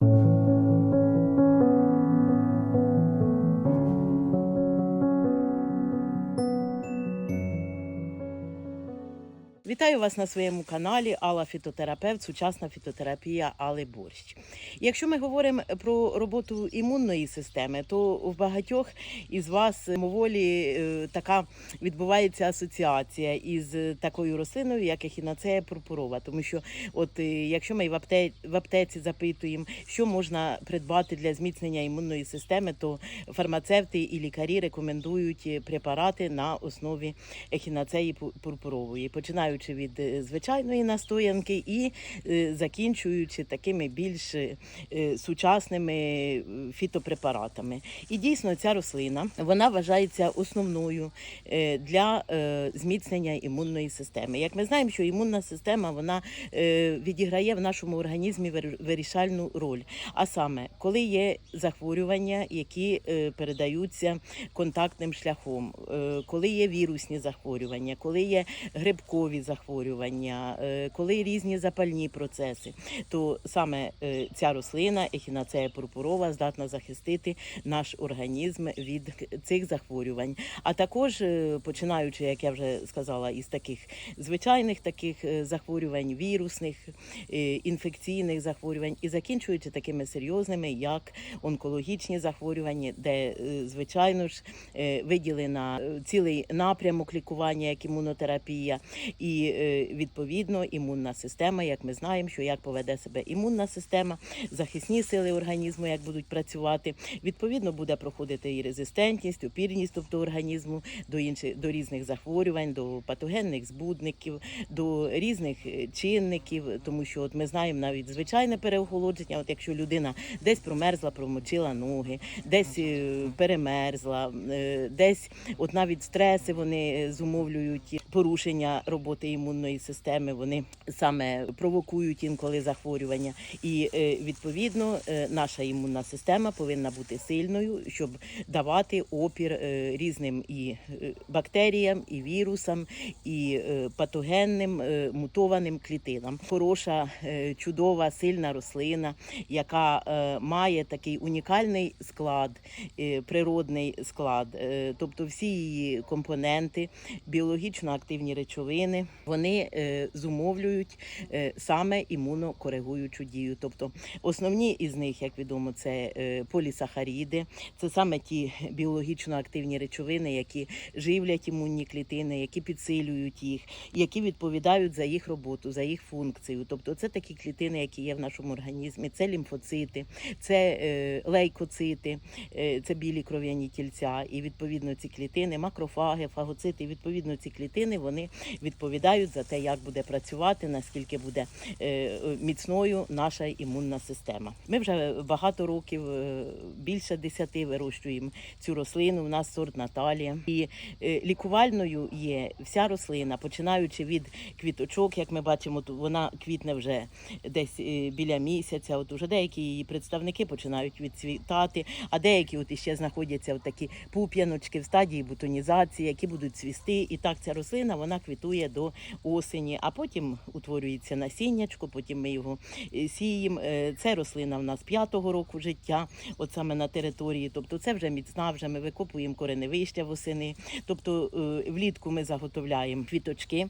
Thank you. Вітаю вас на своєму каналі Алла Фітотерапевт, сучасна фітотерапія Али Борщ. Якщо ми говоримо про роботу імунної системи, то в багатьох із вас моволі е, така відбувається асоціація із такою рослиною, як ехінацея пурпурова. Тому що, от е, якщо ми в, в аптеці запитуємо, що можна придбати для зміцнення імунної системи, то фармацевти і лікарі рекомендують е, препарати на основі ехінацеї пурпурової, починаючи від е, звичайної настоянки і е, закінчуючи такими більш е, сучасними фітопрепаратами. І дійсно ця рослина вона вважається основною для зміцнення імунної системи. Як ми знаємо, що імунна система вона відіграє в нашому організмі вирішальну роль. А саме, коли є захворювання, які передаються контактним шляхом, коли є вірусні захворювання, коли є грибкові захворювання, е, коли різні запальні процеси, то саме е, ця рослина, ехінацея пурпурова, здатна захистити наш організм від цих захворювань. А також е, починаючи, як я вже сказала, із таких звичайних таких захворювань, вірусних, інфекційних захворювань, і закінчуючи такими серйозними, як онкологічні захворювання, де звичайно ж виділена цілий напрямок лікування, як імунотерапія, і е, відповідно імунна система, як ми знаємо, що як поведе себе імунна система, захисні сили організму, як будуть працювати, відповідно буде проходити і резистентність, опірність, тобто організму до інших до різних захворювань, до патогенних збудників, до різних е, чинників, тому що от ми знаємо навіть звичайне переохолодження. От якщо людина десь промерзла, промочила ноги, десь е, перемерзла, десь от навіть стреси вони зумовлюють порушення роботи імунної системи. Вони саме провокують інколи захворювання. І е, відповідно е, наша імунна система повинна бути сильною, щоб давати опір е, різним і бактеріям, і вірусам, і патогенним мутованим клітинам. Хороша, чудова, сильна рослина, яка має такий унікальний склад, природний склад, тобто всі її компоненти, біологічно активні речовини, вони е, зумовлюють е, саме імунокоригуючу дію. Тобто основні із них, як відомо, це е, полісахаріди, це саме ті біологічно активні речовини, які живлять імунні клітини, які підсилюють їх, які відповідають за їх роботу, за їх функцію. Тобто, це такі клітини, які є в нашому організмі, це лімфоцити, це лейкоцити, це білі кров'яні тільця, і відповідно ці клітини, макрофаги, фагоцити. І відповідно ці клітини вони відповідають за те, як буде працювати, наскільки буде е, міцною наша імунна система. Ми вже багато років, е, більше десяти вирощуємо цю рослину. У нас сорт Наталія. І е, лікувальною є вся рослина, починаючи від квіточок, як ми бачимо, вона квітне вже десь біля місяця. От уже деякі її представники починають відцвітати, а деякі от іще знаходяться в такі пуп'яночки в стадії бутонізації, які будуть цвісти. І так ця рослина вона квітує до осені, а потім утворюється насіннячко, потім ми його е, сіємо. Е, Це рослина в нас п'ятого року життя, от саме на території. Тобто це вже міцна, вже ми викопуємо кореневища восени. Тобто е, влітку ми заготовляємо квіточки,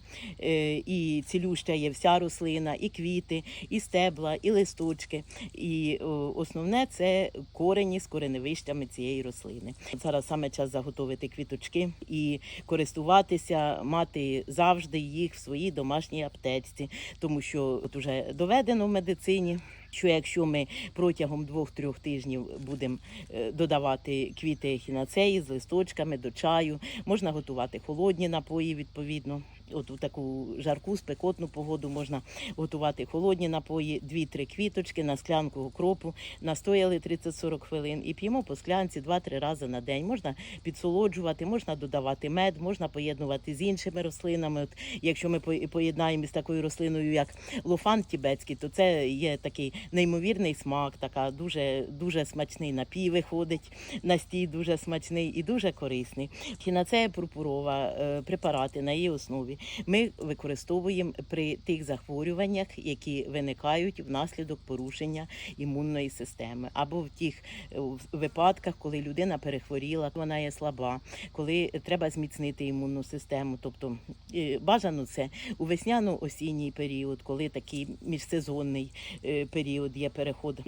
і цілюща є вся рослина, і квіти, і стебла, і листочки. І основне це корені з кореневищами цієї рослини. Зараз саме час заготовити квіточки і користуватися, мати завжди їх в своїй домашній аптечці, тому що от уже доведено в медицині. Що якщо ми протягом двох-трьох тижнів будемо е, додавати квіти хінацеї з листочками до чаю, можна готувати холодні напої відповідно. От у таку жарку спекотну погоду можна готувати холодні напої, 2-3 квіточки на склянку окропу, настояли 30-40 хвилин і п'ємо по склянці 2-3 рази на день. Можна підсолоджувати, можна додавати мед, можна поєднувати з іншими рослинами. От якщо ми поєднаємо з такою рослиною, як лофан тібетський, то це є такий неймовірний смак, така дуже, дуже смачний напій виходить на стій, дуже смачний і дуже корисний. Хінацея пурпурова, е, препарати на її основі ми використовуємо при тих захворюваннях, які виникають внаслідок порушення імунної системи, або в тих е, випадках, коли людина перехворіла, вона є слаба, коли треба зміцнити імунну систему. Тобто е, бажано це у весняно-осінній період, коли такий міжсезонний е, період є переход.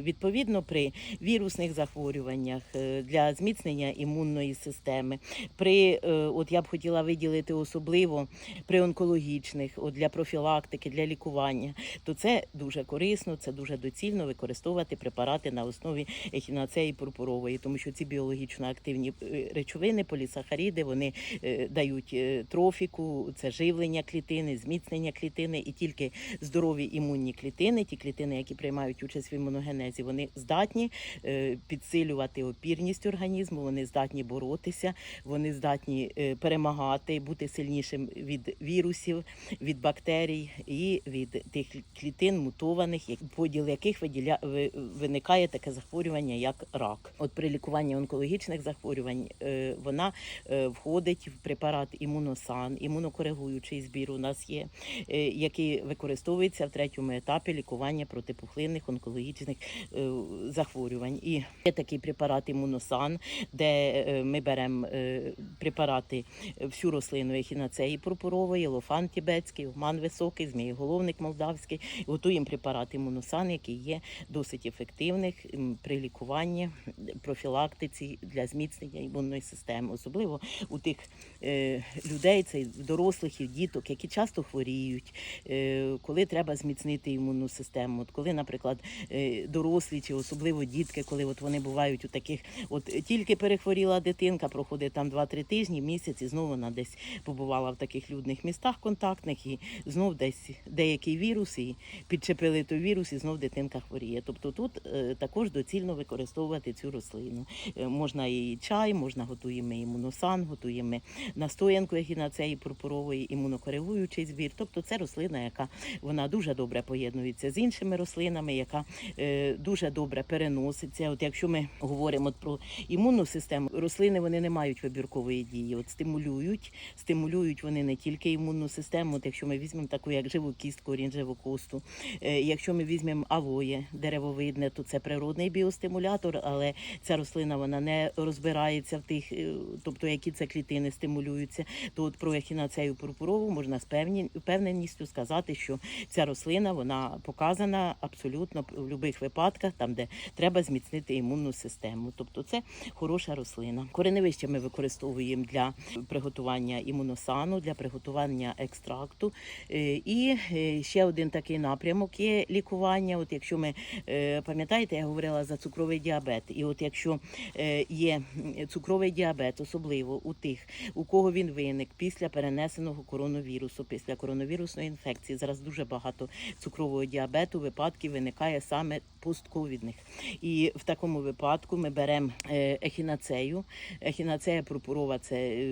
Відповідно, при вірусних захворюваннях для зміцнення імунної системи, при от я б хотіла виділити особливо при онкологічних, от для профілактики, для лікування, то це дуже корисно, це дуже доцільно використовувати препарати на основі ехінацеї пурпурової, тому що ці біологічно активні е, речовини, полісахаріди, вони е, дають е, трофіку, це живлення клітини, зміцнення клітини, і тільки здорові імунні клітини, ті клітини, які приймають участь в імуногенезі, вони здатні підсилювати опірність організму, вони здатні боротися, вони здатні перемагати, бути сильнішим від вірусів, від бактерій і від тих клітин мутованих, поділ яких виділя... виникає таке захворювання, як рак. От при лікуванні онкологічних захворювань е, вона е, входить в препарат імуносан, імунокоригуючий збір у нас є, е, який використовується в третьому етапі лікування протипухлинних онкологічних захворювань. І є такий препарат імуносан, де ми беремо препарати всю рослину ехінацеї пурпурової, лофан тібетський, оман високий, змієголовник молдавський. Готуємо препарат імуносан, який є досить ефективний м, при лікуванні, профілактиці для зміцнення імунної системи, особливо у тих е, людей, це дорослих і діток, які часто хворіють, е, коли треба зміцнити імунну систему. От коли, наприклад, е, дорослі чи особливо дітки, коли от вони бувають у таких, от тільки перехворіла дитинка, проходить там 2-3 тижні, місяць, і знову вона десь побувала в таких людних містах контактних, і знов десь деякий вірус, і підчепили той вірус, і знов дитинка хворіє. Тобто тут е, також доцільно використовувати цю рослину. Е, можна і чай, можна готуємо імуносан, готуємо настоянку ехінацеї пурпурової, імунокоригуючий збір. Тобто це рослина, яка вона дуже добре поєднується з іншими рослинами, яка е, дуже добре переноситься. От якщо ми говоримо про імунну систему, рослини вони не мають вибіркової дії. От стимулюють, стимулюють вони не тільки імунну систему. От якщо ми візьмемо таку, як живу кістку, орінжеву косту, е, якщо ми візьмемо авоє деревовидне, то це природний біостимулятор, але ця рослина вона не розбирається в тих, е, тобто які це клітини стимулюються. То от про ехінацею пурпурову можна з впевненістю сказати, що ця рослина вона показана абсолютно в будь-яких випадках, там де треба зміцнити імунну систему. Тобто це хороша рослина. Кореневище ми використовуємо для приготування імуносану, для приготування екстракту. Е, І е, ще один такий напрямок є лікування. От якщо ми е, пам'ятаєте, я говорила за цукровий діабет. І от якщо є цукровий діабет, особливо у тих, у кого він виник після перенесеного коронавірусу, після коронавірусної інфекції, зараз дуже багато цукрового діабету випадків виникає саме постковідних. І в такому випадку ми беремо ехінацею. Ехінацея пурпурова це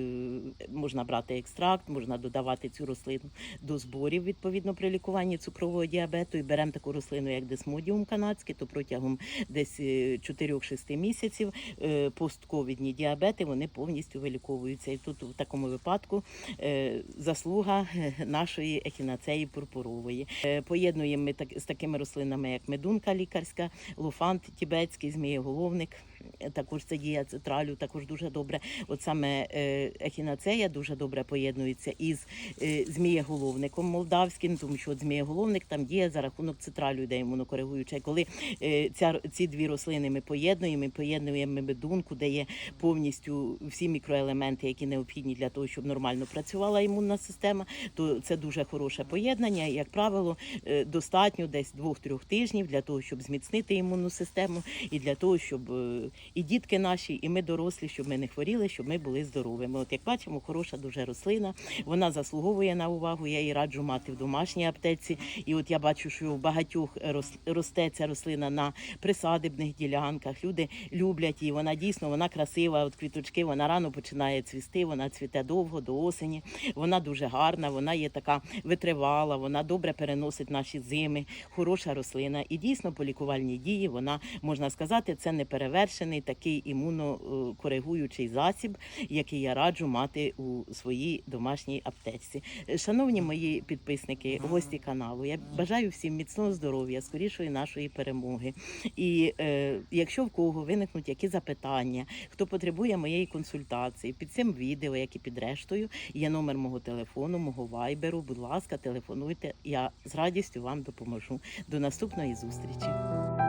можна брати екстракт, можна додавати цю рослину до зборів відповідно при лікуванні цукрового діабету. І беремо таку рослину, як десмодіум канадський, то протягом десь е, 4-6 місяців е, постковідні діабети вони повністю виліковуються. І тут в такому випадку е, заслуга е, нашої ехінацеї пурпурової. Е, Поєднуємо ми з такими рослинами, як медунка лікарська, луфант тібетський, змієголовник. Також це дія цитралю, також дуже добре. От саме е, ехінацея дуже добре поєднується із е, змієголовником молдавським, тому що от змієголовник там діє за рахунок цитралю, де імунокоригуюча. І Коли е, ця, ці дві рослини ми поєднуємо, ми поєднуємо медунку, де є повністю всі мікроелементи, які необхідні для того, щоб нормально працювала імунна система, то це дуже хороше поєднання. Як правило, достатньо десь двох-трьох тижнів для того, щоб зміцнити імунну систему і для того, щоб і дітки наші, і ми дорослі, щоб ми не хворіли, щоб ми були здоровими. От як бачимо, хороша дуже рослина. Вона заслуговує на увагу. Я її раджу мати в домашній аптеці. І от я бачу, що в багатьох рос- росте ця рослина на присадибних ділянках. Люди люблять її. Вона дійсно вона красива. От квіточки вона рано починає цвісти. Вона цвіте довго до осені. Вона дуже гарна. Вона є така витривала. Вона добре переносить наші зими. Хороша рослина. І дійсно по лікувальній дії вона можна сказати, це неперевершений такий імунокоригуючий засіб, який я раджу мати у своїй домашній аптечці. Шановні мої підписники, гості каналу, я бажаю всім міцного здоров'я, скорішої нашої перемоги. І е, якщо в кого виникнуть які запитання, хто потребує моєї консультації, під цим відео, як і під рештою, є номер мого телефону, мого вайберу. Будь ласка, телефонуйте. Я з радістю вам допоможу. До наступної зустрічі.